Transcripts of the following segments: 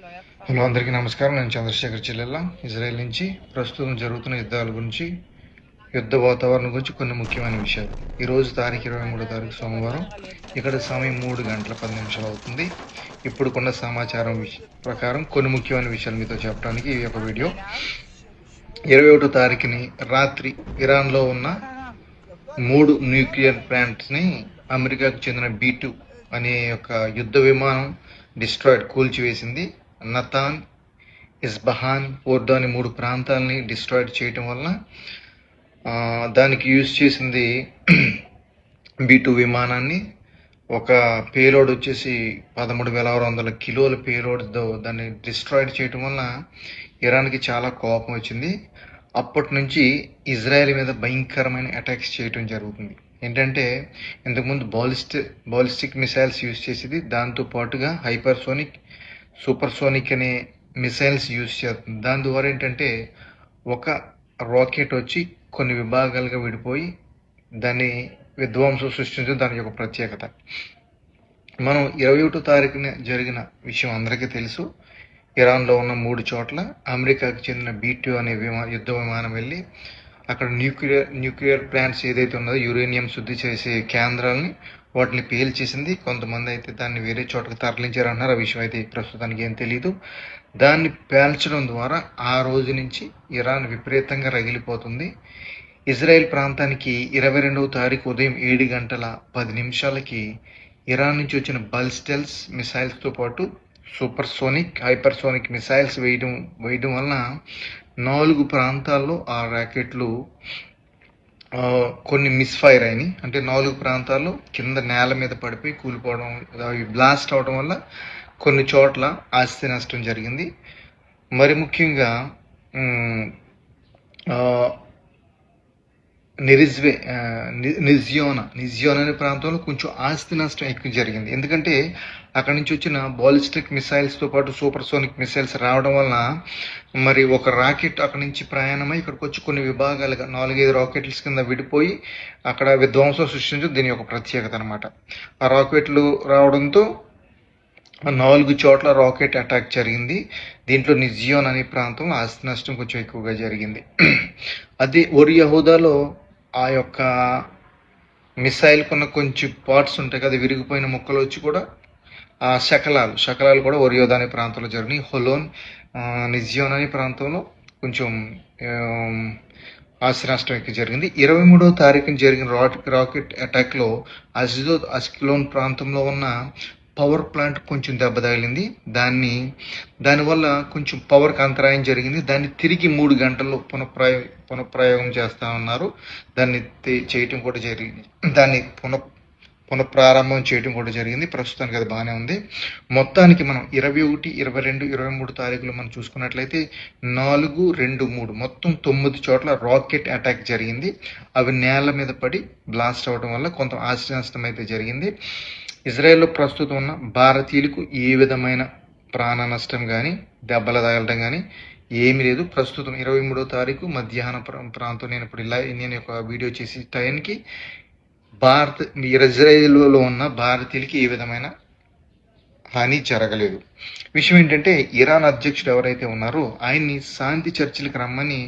Hello అందరికీ నమస్కారం. నేను చంద్రశేఖర్ చెల్లెల్ల ఇజ్రాయెల్ నుంచి ప్రస్తుతం జరుగుతున్న యుద్ధాల గురించి యుద్ధ వాతావరణం గురించి కొన్ని ముఖ్యమైన విషయాలు. ఈ రోజు తారీఖు ఇరవై మూడో తారీఖు సోమవారం. ఇక్కడ సమయం మూడు గంటల పది నిమిషాలు అవుతుంది. ఇప్పుడు కొన్న సమాచారం ప్రకారం కొన్ని ముఖ్యమైన విషయాలు మీతో చెప్పడానికి ఈ యొక్క వీడియో. ఇరవై ఒకటో తారీఖుని రాత్రి ఇరాన్లో ఉన్న మూడు న్యూక్లియర్ ప్లాంట్స్ని అమెరికాకు చెందిన బీ టూ అనే యొక్క యుద్ధ విమానం డిస్ట్రాయిడ్ కూల్చివేసింది. నతాన్ ఇస్బహాన్ పోర్డో అనే మూడు ప్రాంతాలని డిస్ట్రాయిడ్ చేయటం వలన దానికి యూజ్ చేసింది బీ టూ విమానాన్ని. ఒక పేలోడ్ వచ్చేసి పదమూడు వేల ఆరు వందల కిలోల పేలోడ్తో దాన్ని డిస్ట్రాయిడ్ చేయటం వలన ఇరాన్కి చాలా కోపం వచ్చింది. అప్పటి నుంచి ఇజ్రాయెల్ మీద భయంకరమైన అటాక్స్ చేయటం జరుగుతుంది. ఏంటంటే ఇంతకుముందు బాలిస్ట్ బాలిస్టిక్ మిసైల్స్ యూజ్ చేసేది. దాంతో పాటుగా హైపర్సోనిక్ సూపర్సోనిక్ అనే మిసైల్స్ యూజ్ చేస్తుంది దాని ద్వారా ఏంటంటే ఒక రాకెట్ వచ్చి కొన్ని విభాగాలుగా విడిపోయి దాన్ని విధ్వంసం సృష్టించడం దాని యొక్క ప్రత్యేకత. మనం ఇరవై ఒకటో తారీఖున జరిగిన విషయం అందరికీ తెలుసు. ఇరాన్లో ఉన్న మూడు చోట్ల అమెరికాకు చెందిన బీటూ అనే విమా యుద్ధ విమానం వెళ్ళి అక్కడ న్యూక్లియర్ న్యూక్లియర్ ప్లాంట్స్ ఏదైతే ఉన్నదో యురేనియం శుద్ధి చేసే కేంద్రాలని వాటిని పేల్చేసింది. కొంతమంది అయితే దాన్ని వేరే చోటకు తరలించారన్నారు. ఆ విషయం అయితే ప్రస్తుతానికి ఏం తెలియదు దాన్ని పేల్చడం ద్వారా ఆ రోజు నుంచి ఇరాన్ విపరీతంగా రగిలిపోతుంది. ఇజ్రాయెల్ ప్రాంతానికి ఇరవై రెండవ తారీఖు ఉదయం ఏడు గంటల పది నిమిషాలకి ఇరాన్ నుంచి వచ్చిన బల్స్టెల్స్ మిసైల్స్తో పాటు supersonic hypersonic missiles వేయడం వేయడం వలన నాలుగు ప్రాంతాల్లో ఆ ర్యాకెట్లు కొన్ని మిస్ఫైర్ అయినాయి. అంటే నాలుగు ప్రాంతాల్లో కింద నేల మీద పడిపోయి కూలిపోవడం అవి బ్లాస్ట్ అవడం వల్ల కొన్ని చోట్ల ఆస్తి నష్టం జరిగింది. మరి ముఖ్యంగా నిరిజ్వే ఆ, ని- అనే ప్రాంతంలో కొంచెం ఆస్తి నష్టం ఎక్కువ జరిగింది. ఎందుకంటే అక్కడ నుంచి వచ్చిన బాలిస్టిక్ మిసైల్స్తో పాటు సూపర్ సోనిక్ మిసైల్స్ రావడం వలన మరి ఒక రాకెట్ అక్కడ నుంచి ప్రయాణమై ఇక్కడికి వచ్చి కొన్ని విభాగాలుగా నాలుగైదు రాకెట్స్ కింద విడిపోయి అక్కడ విధ్వంసం సృష్టించడం దీని యొక్క ప్రత్యేకత అనమాట ఆ రాకెట్లు రావడంతో నాలుగు చోట్ల రాకెట్ అటాక్ జరిగింది. దీంట్లో నిజియోన్ అనే ప్రాంతంలో ఆస్తి నష్టం కొంచెం ఎక్కువగా జరిగింది. అదే ఒరియహోదాలో ఆ యొక్క మిసైల్ కొన్న కొంచెం పార్ట్స్ ఉంటాయి కదా విరిగిపోయిన ముక్కలు వచ్చి కూడా ఆ శకలాలు. శకలాలు కూడా ఒరియోదా అనే ప్రాంతంలో జరిగినాయి. హొలోన్ నిజియోన్ అనే ప్రాంతంలో కొంచెం ఆమ్, ఆస్తి నష్టం ఎక్కువ జరిగింది. ఇరవై మూడవ తారీఖున జరిగిన రాకెట్ రాకెట్ అటాక్లో అజిదో అస్కిలోన్ ప్రాంతంలో ఉన్న పవర్ ప్లాంట్ కొంచెం దెబ్బ తగిలింది. దాన్ని దానివల్ల కొంచెం పవర్కి అంతరాయం జరిగింది. దాన్ని తిరిగి మూడు గంటల్లో పునఃప్రయో పునఃప్రయోగం చేస్తా ఉన్నారు. దాన్ని చేయటం కూడా జరిగింది. దాన్ని పునః పునఃప్రారంభం చేయడం కూడా జరిగింది. ప్రస్తుతానికి అది బాగానే ఉంది. మొత్తానికి మనం ఇరవై ఒకటి ఇరవై రెండు ఇరవై మూడు తారీఖులు మనం చూసుకున్నట్లయితే నాలుగు రెండు మూడు మొత్తం తొమ్మిది చోట్ల రాకెట్ అటాక్ జరిగింది. అవి నేల మీద పడి బ్లాస్ట్ అవ్వడం వల్ల కొంత ఆస్తి అయితే జరిగింది. ఇజ్రాయెల్లో ప్రస్తుతం ఉన్న భారతీయులకు ఏ విధమైన ప్రాణ నష్టం కానీ దెబ్బలు తగలడం కానీ ఏమీ లేదు. ప్రస్తుతం ఇరవై మూడో తారీఖు మధ్యాహ్న ప్రాంతం. నేను ఇప్పుడు ఇలా నేను ఒక వీడియో చేసి టైంకి భారత్ ఇజ్రాయెల్లో ఉన్న భారతీయులకి ఏ విధమైన హాని జరగలేదు. విషయం ఏంటంటే ఇరాన్ అధ్యక్షుడు ఎవరైతే ఉన్నారో ఆయన్ని శాంతి చర్చలకు రమ్మని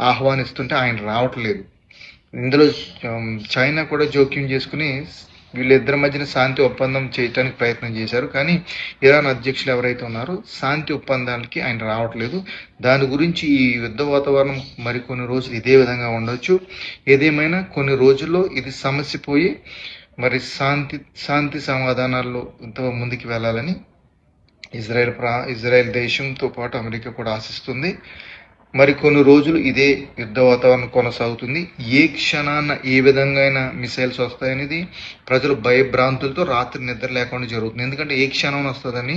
ఆహ్వానిస్తుంటే ఆయన రావట్లేదు. ఇందులో చైనా కూడా జోక్యం చేసుకుని వీళ్ళిద్దరి మధ్యన శాంతి ఒప్పందం చేయడానికి ప్రయత్నం చేశారు. కానీ ఇరాన్ అధ్యక్షులు ఎవరైతే ఉన్నారో శాంతి ఒప్పందానికి ఆయన రావట్లేదు. దాని గురించి ఈ యుద్ధ వాతావరణం మరికొన్ని రోజులు ఇదే విధంగా ఉండొచ్చు. ఏదేమైనా కొన్ని రోజుల్లో ఇది సమస్య పోయి మరి శాంతి శాంతి సమాధానాల్లో ముందుకు వెళ్ళాలని ఇజ్రాయెల్ ప్రా ఇజ్రాయెల్ దేశంతో పాటు అమెరికా కూడా ఆశిస్తుంది. మరి కొన్ని రోజులు ఇదే యుద్ధ వాతావరణం కొనసాగుతుంది. ఏ క్షణాన ఏ విధంగా అయినా మిసైల్స్ వస్తాయనేది ప్రజలు భయభ్రాంతులతో రాత్రి నిద్ర లేకుండా జరుగుతుంది. ఎందుకంటే ఏ క్షణం వస్తుందని?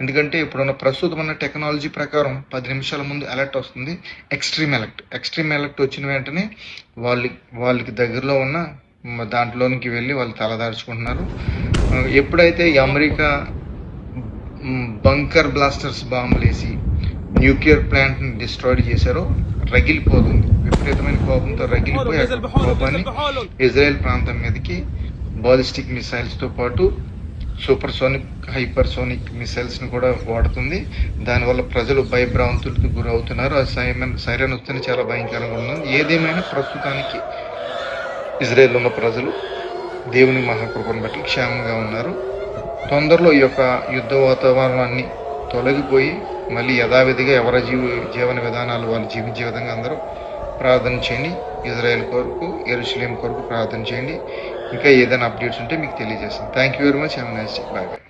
ఎందుకంటే ఇప్పుడున్న ప్రస్తుతం ఉన్న టెక్నాలజీ ప్రకారం పది నిమిషాల ముందు అలర్ట్ వస్తుంది. Extreme alert. ఎక్స్ట్రీమ్ అలర్ట్ వచ్చిన వెంటనే వాళ్ళకి వాళ్ళకి దగ్గరలో ఉన్న దాంట్లోనికి వెళ్ళి వాళ్ళు తలదార్చుకుంటున్నారు ఎప్పుడైతే అమెరికా బంకర్ బ్లాస్టర్స్ బాంబులు వేసి న్యూక్లియర్ ప్లాంట్ని డిస్ట్రాయిడ్ చేశారో రగిలిపోతుంది విపరీతమైన కోపంతో రగిలిపోయి కోపాన్ని ఇజ్రాయెల్ ప్రాంతం మీదకి బాలిస్టిక్ మిసైల్స్తో పాటు సూపర్ సోనిక్ హైపర్ సోనిక్ మిసైల్స్ని కూడా వాడుతుంది. దానివల్ల ప్రజలు భయభ్రాంతులకు గురవుతున్నారు. ఆ సైరన్ సైరన్ వస్తేనే చాలా భయంకరంగా ఉంది ఏదేమైనా ప్రస్తుతానికి ఇజ్రాయెల్ ఉన్న ప్రజలు దేవుని మహాకృపను బట్టి క్షేమంగా ఉన్నారు. తొందరలో ఈ యొక్క యుద్ధ వాతావరణాన్ని తొలగిపోయి మళ్ళీ యథావిధిగా ఎవరి జీవ జీవన విధానాలు వాళ్ళు జీవించే విధంగా అందరూ ప్రార్థన చేయండి. ఇజ్రాయెల్ కొరకు ఎరుసలేం కొరకు ప్రార్థన చేయండి. ఇంకా ఏదైనా అప్డేట్స్ ఉంటే మీకు తెలియజేస్తాను thank you very much have nice bye bye